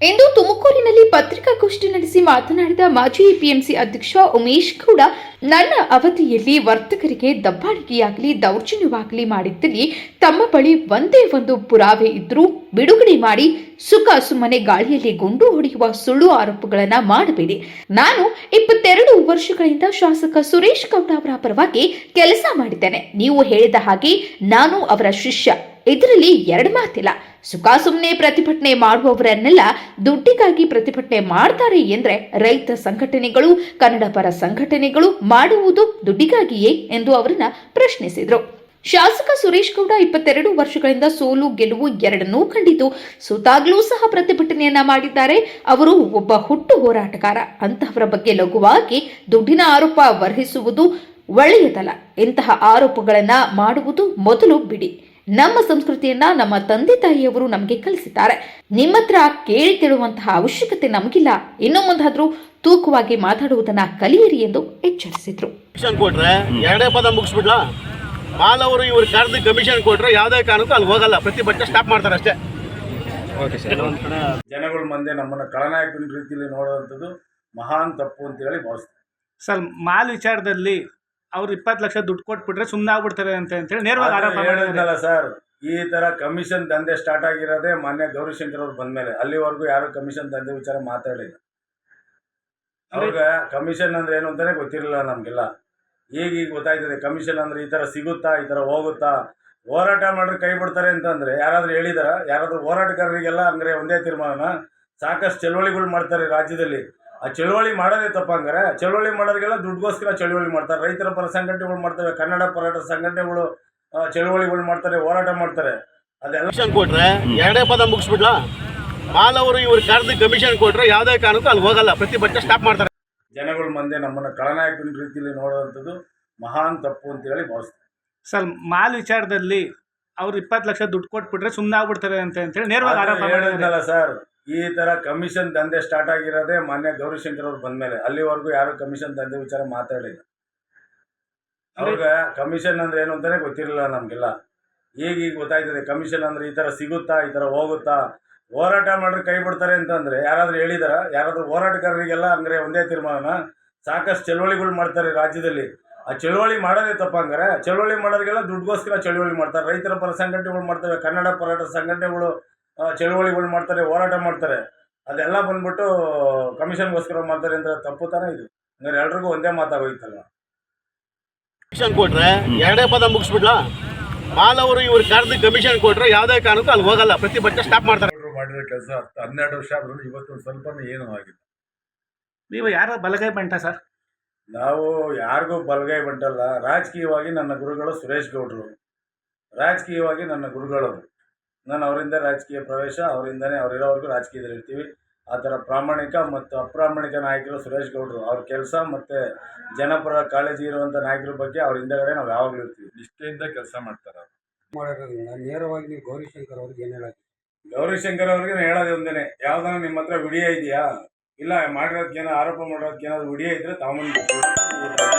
ಇಂದು ತುಮಕೂರಿನಲ್ಲಿ ಪತ್ರಿಕಾಗೋಷ್ಠಿ ನಡೆಸಿ ಮಾತನಾಡಿದ ಮಾಜಿ ಎಪಿಎಂಸಿ ಅಧ್ಯಕ್ಷ ಉಮೇಶ್ ಗೌಡ ನನ್ನ ಅವಧಿಯಲ್ಲಿ ವರ್ತಕರಿಗೆ ದಬ್ಬಾಳಿಕೆಯಾಗಲಿ, ದೌರ್ಜನ್ಯವಾಗಲಿ ಮಾಡಿದ್ದಲ್ಲಿ ತಮ್ಮ ಬಳಿ ಒಂದೇ ಒಂದು ಪುರಾವೆ ಇದ್ರೂ ಬಿಡುಗಡೆ ಮಾಡಿ ಸುಖ ಸುಮ್ಮನೆ ಗಾಳಿಯಲ್ಲಿ ಗುಂಡು ಹೊಡೆಯುವ ಸುಳ್ಳು ಆರೋಪಗಳನ್ನ ಮಾಡಬೇಡಿ. ನಾನು ಇಪ್ಪತ್ತೆರಡು ವರ್ಷಗಳಿಂದ ಶಾಸಕ ಸುರೇಶ್ ಗೌಡ ಅವರ ಪರವಾಗಿ ಕೆಲಸ ಮಾಡಿದ್ದೇನೆ. ನೀವು ಹೇಳಿದ ಹಾಗೆ ನಾನು ಅವರ ಶಿಷ್ಯ. ಇದರಲ್ಲಿ ಎರಡು ಮಾತಿಲ್ಲ. ಸುಖ ಸುಮ್ಮನೆ ಪ್ರತಿಭಟನೆ ಮಾಡುವವರನ್ನೆಲ್ಲ ದುಡ್ಡಿಗಾಗಿ ಪ್ರತಿಭಟನೆ ಮಾಡ್ತಾರೆ ಎಂದ್ರೆ ರೈತ ಸಂಘಟನೆಗಳು, ಕನ್ನಡ ಪರ ಸಂಘಟನೆಗಳು ಮಾಡುವುದು ದುಡ್ಡಿಗಾಗಿಯೇ ಎಂದು ಅವರನ್ನ ಪ್ರಶ್ನಿಸಿದರು. ಶಾಸಕ ಸುರೇಶ್ ಗೌಡ ಇಪ್ಪತ್ತೆರಡು ವರ್ಷಗಳಿಂದ ಸೋಲು ಗೆಲುವು ಎರಡನ್ನೂ ಕಂಡಿತು ಸುತ್ತಾಗ್ಲೂ ಸಹ ಪ್ರತಿಭಟನೆಯನ್ನ ಮಾಡಿದ್ದಾರೆ. ಅವರು ಒಬ್ಬ ಹುಟ್ಟು ಹೋರಾಟಗಾರ. ಅಂತಹವರ ಬಗ್ಗೆ ಲಘುವಾಗಿ ದುಡ್ಡಿನ ಆರೋಪ ವರ್ಹಿಸುವುದು ಒಳ್ಳೆಯದಲ್ಲ. ಇಂತಹ ಆರೋಪಗಳನ್ನ ಮಾಡುವುದು ಮೊದಲು ಬಿಡಿ. ನಮ್ಮ ಸಂಸ್ಕೃತಿಯನ್ನ ನಮ್ಮ ತಂದೆ ತಾಯಿಯವರು ನಮಗೆ ಕಲಿಸಿದ್ದಾರೆ. ನಿಮ್ಮ ಹತ್ರ ಕೇಳಿ ತಿಳುವಂತಹ ಅವಶ್ಯಕತೆ ನಮಗಿಲ್ಲ. ಇನ್ನು ಮುಂದಾದ್ರೂ ತೂಕವಾಗಿ ಮಾತಾಡುವುದನ್ನ ಕಲಿಯಿರಿ ಎಂದು ಎಚ್ಚರಿಸಿದ್ರು. ಕಮಿಷನ್ ಎರಡೇ ಪದ ಮುಗಿಸ್ಬಿಡ್ಲಾ? ಮಾಲವರು ಇವ್ರು ಕರೆದು ಕಮಿಷನ್ ಕೊಟ್ರೆ ಯಾವುದೇ ಕಾರಣಕ್ಕೂ ಅಲ್ಲಿ ಹೋಗಲ್ಲ. ಪ್ರತಿಭಟನೆ ಸ್ಟಾಪ್ ಮಾಡ್ತಾರೆ ಅಷ್ಟೇ. ಜನಗಳ ಮುಂದೆ ನಮ್ಮನ್ನು ಕಳನಾಯಕನ ರೀತಿಯಲ್ಲಿ ನೋಡುವಂಥದ್ದು ಮಹಾನ್ ತಪ್ಪು ಅಂತೇಳಿ ಭಾವಿಸ್ತೀನಿ ಸರ್ ಮಾಲ್ ವಿಚಾರದಲ್ಲಿ ಅವ್ರು ಇಪ್ಪತ್ತು ಲಕ್ಷ ದುಡ್ಡು ಕೊಟ್ಬಿಟ್ರೆ ಸುಮ್ಮನೆ ಆಗ್ಬಿಡ್ತಾರೆ ಅಂತ ಹೇಳಿ ನೇರವಾಗಿ ಆರೋಪ ಮಾಡಿದ್ರಲ್ಲ ಸರ್ ಈ ತರ ಕಮಿಷನ್ ದಂಧೆ ಸ್ಟಾರ್ಟ್ ಆಗಿರೋದೇ ಮಾನ್ಯ ಗೌರಿಶಂಕರ್ ಅವ್ರು ಬಂದ್ಮೇಲೆ. ಅಲ್ಲಿವರೆಗೂ ಯಾರು ಕಮಿಷನ್ ದಂಧೆ ವಿಚಾರ ಮಾತಾಡಲಿಲ್ಲ. ಅವ್ರಿಗೆ ಕಮಿಷನ್ ಅಂದ್ರೆ ಏನು ಅಂತಾನೆ ಗೊತ್ತಿರಲಿಲ್ಲ ನಮ್ಗೆಲ್ಲ. ಈಗ ಈಗ ಗೊತ್ತಾಯ್ತದೆ ಕಮಿಷನ್ ಅಂದ್ರೆ ಈ ತರ ಸಿಗುತ್ತಾ ಈ ತರ ಹೋಗುತ್ತಾ? ಹೋರಾಟ ಮಾಡ್ರೆ ಕೈ ಬಿಡ್ತಾರೆ ಅಂತಂದ್ರೆ ಯಾರಾದ್ರೂ ಹೇಳಿದಾರ? ಯಾರಾದ್ರೂ ಹೋರಾಟಗಾರರಿಗೆಲ್ಲ ಅಂದ್ರೆ ಒಂದೇ ತೀರ್ಮಾನ ಸಾಕಷ್ಟು ಚಳವಳಿಗಳು ಮಾಡ್ತಾರೆ ರಾಜ್ಯದಲ್ಲಿ. ಆ ಚಳುವಳಿ ಮಾಡೋದೇ ತಪ್ಪಂಗಾರೆ ಚಳುವಳಿ ಮಾಡೋರಿಗೆಲ್ಲ ದುಡ್ಡುಗೋಸ್ಕರ ಚಳುವಳಿ ಮಾಡ್ತಾರೆ. ರೈತರ ಪರ ಸಂಘಟನೆಗಳು ಮಾಡ್ತವೆ ಕನ್ನಡ ಪರ ಸಂಘಟನೆಗಳು ಚಳುವಳಿಗಳು ಮಾಡ್ತಾರೆ ಹೋರಾಟ ಮಾಡ್ತಾರೆ. ಅದೆಲ್ಲ ಕೊಟ್ರೆ ಎರಡೇ ಪದ ಮುಗಿಸ್ಬಿಡ್ಲಾ ಮಾಲವರು ಇವ್ರು ಕರೆದು ಕಮಿಷನ್ ಕೊಟ್ರೆ ಯಾವುದೇ ಕಾರಣಕ್ಕೂ ಅಲ್ಲಿ ಹೋಗಲ್ಲ. ಪ್ರತಿಭಟನೆ ಸ್ಟಾಪ್ ಮಾಡ್ತಾರೆ. ಜನಗಳ ಮುಂದೆ ನಮ್ಮನ್ನು ಕಳನಾಯಕನ ರೀತಿಯಲ್ಲಿ ನೋಡುವಂಥದ್ದು ಮಹಾನ್ ತಪ್ಪು ಅಂತ ಹೇಳಿ ಭಾವಿಸ್ತಾರೆ ಸರ್ ಮಾಲ್ ವಿಚಾರದಲ್ಲಿ ಅವ್ರು ಇಪ್ಪತ್ತು ಲಕ್ಷ ದುಡ್ಡು ಕೊಟ್ಬಿಟ್ರೆ ಸುಮ್ಮನೆ ಆಗ್ಬಿಡ್ತಾರೆ ಅಂತ ಹೇಳಿ ನೇರವಾಗಿ ಆರೋಪ ಸರ್. ಈ ತರ ಕಮಿಷನ್ ದಂಧೆ ಸ್ಟಾರ್ಟ್ ಆಗಿರೋದೇ ಮಾನ್ಯ ಗೌರಿಶಂಕರ್ ಅವ್ರು ಬಂದ್ಮೇಲೆ. ಅಲ್ಲಿವರೆಗೂ ಯಾರು ಕಮಿಷನ್ ದಂಧೆ ವಿಚಾರ ಮಾತಾಡಲಿಲ್ಲ. ಅವಾಗ ಕಮಿಷನ್ ಅಂದ್ರೆ ಏನು ಅಂತಾನೆ ಗೊತ್ತಿರಲಿಲ್ಲ ನಮಗೆಲ್ಲ. ಈಗ ಈಗ ಗೊತ್ತಾಯ್ತದೆ, ಕಮಿಷನ್ ಅಂದ್ರೆ ಈ ತರ ಸಿಗುತ್ತಾ, ಈ ತರ ಹೋಗುತ್ತಾ, ಹೋರಾಟ ಮಾಡ್ರೆ ಕೈ ಬಿಡ್ತಾರೆ ಅಂತಂದ್ರೆ ಯಾರಾದ್ರೂ ಹೇಳಿದಾರ, ಯಾರಾದ್ರೂ ಹೋರಾಟಗಾರರಿಗೆಲ್ಲ ಅಂದ್ರೆ ಒಂದೇ ತೀರ್ಮಾನ, ಸಾಕಷ್ಟು ಚಳವಳಿಗಳು ಮಾಡ್ತಾರೆ ರಾಜ್ಯದಲ್ಲಿ. ಆ ಚಳವಳಿ ಮಾಡೋದೇ ತಪ್ಪಂಗಾರೆ ಚಳವಳಿ ಮಾಡೋರಿಗೆಲ್ಲ ದುಡ್ಡುಗೋಸ್ಕರ ಚಳವಳಿ ಮಾಡ್ತಾರೆ. ರೈತರ ಪರ ಸಂಘಟನೆಗಳು ಮಾಡ್ತವೆ, ಕನ್ನಡ ಪರ ಸಂಘಟನೆಗಳು ಚಳವಳಿಗಳು ಮಾಡ್ತಾರೆ ಹೋರಾಟ ಮಾಡ್ತಾರೆ. ಅದೆಲ್ಲ ಬಂದ್ಬಿಟ್ಟು ಕಮಿಷನ್ಗೋಸ್ಕರ ಮಾಡ್ತಾರೆ ಅಂದ್ರೆ ತಪ್ಪು ತಾನೇ ಇದು. ಹಂಗಾರೆ ಎಲ್ರಿಗೂ ಒಂದೇ ಮಾತಾಗೋಯ್ತಲ್ಲ ಕಮಿಷನ್ ಕೊಟ್ರೆ ಎರಡೇ ಪದ ಮುಗಿಸ್ಬಿಡ್ಲಾ? ಅವರು ಇವ್ರು ಕರೆದು ಕಮಿಷನ್ ಕೊಟ್ರೆ ಯಾವುದೇ ಕಾರಣಕ್ಕೂ ಅಲ್ಲಿ ಹೋಗಲ್ಲ. ಪ್ರತಿಭಟನೆ ಸ್ಟಾಪ್ ಮಾಡ್ತಾರೆ. ಅವ್ರು ಮಾಡಿರೋ ಕೆಲಸ ಹನ್ನೆರಡು ವರ್ಷ ಆದ್ರೂ ಇವತ್ತು ಸ್ವಲ್ಪ ಏನೂ ಆಗಿಲ್ಲ. ನೀವು ಯಾರ ಬಲಗೈ ಬಂಟ ಸರ್? ನಾವು ಯಾರಿಗೂ ಬಲಗೈ ಬಂಟಲ್ಲ. ರಾಜಕೀಯವಾಗಿ ನನ್ನ ಗುರುಗಳು ಸುರೇಶ್ ಗೌಡ್ರು. ರಾಜಕೀಯವಾಗಿ ನನ್ನ ಗುರುಗಳು ನಾನು ಅವರಿಂದ ರಾಜಕೀಯ ಪ್ರವೇಶ ಅವರಿಂದನೇ ಅವರಿರೋವರೆಗೂ ರಾಜಕೀಯದಲ್ಲಿ ಇರ್ತೀವಿ. ಆ ಥರ ಪ್ರಾಮಾಣಿಕ ಮತ್ತು ಅಪ್ರಾಮಾಣಿಕ ನಾಯಕರು ಸುರೇಶ್ ಗೌಡ್ರು. ಅವ್ರ ಕೆಲಸ ಮತ್ತು ಜನಪರ ಕಾಳಜಿ ಇರುವಂಥ ನಾಯಕರ ಬಗ್ಗೆ ಅವ್ರ ಹಿಂದೆಗಡೆ ನಾವು ಯಾವಾಗಲೂ ಇರ್ತೀವಿ. ನಿಷ್ಠೆಯಿಂದ ಕೆಲಸ ಮಾಡ್ತಾರೆ ಮಾಡೋದ್ರಿಂದ ನೇರವಾಗಿ ನೀವು ಗೌರಿಶಂಕರ್ ಅವ್ರಿಗೆ ಏನು ಹೇಳೋದು? ಗೌರಿಶಂಕರ್ ಅವ್ರಿಗೆ ಹೇಳೋದು ಒಂದೇನೆ ಯಾವ್ದಾನ ನಿಮ್ಮ ಹತ್ರ ವಿಡಿಯೋ ಇದೆಯಾ? ಇಲ್ಲ ಮಾಡಿರೋದಕ್ಕೇನೋ ಆರೋಪ ಮಾಡೋದಕ್ಕೇನಾದ್ರು ವಿಡಿಯೋ ಇದ್ರೆ ತಗೊಂಬಂದು